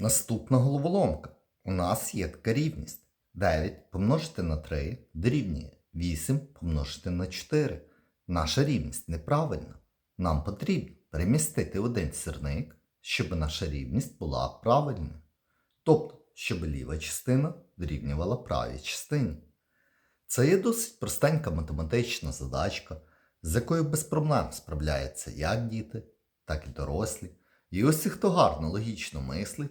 Наступна головоломка. У нас є така рівність. 9 помножити на 3 дорівнює 8 помножити на 4. Наша рівність неправильна. Нам потрібно перемістити один сірник, щоб наша рівність була правильною. Тобто, щоб ліва частина дорівнювала правій частині. Це є досить простенька математична задачка, з якою без проблем справляються як діти, так і дорослі. І усі, хто гарно логічно мислить,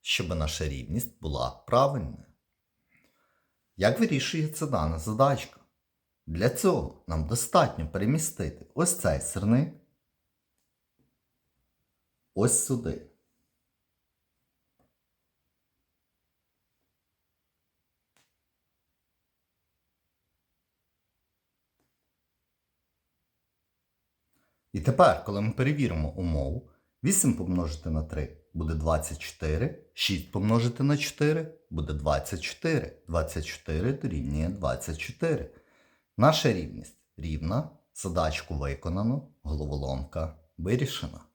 щоб наша рівність була правильною. Як вирішується дана задачка? Для цього нам достатньо перемістити ось цей сирник ось сюди. І тепер, коли ми перевіримо умову, 8 помножити на 3 буде 24, 6 помножити на 4 буде 24. 24 дорівнює 24. Наша рівність рівна, задачку виконано, головоломка вирішена.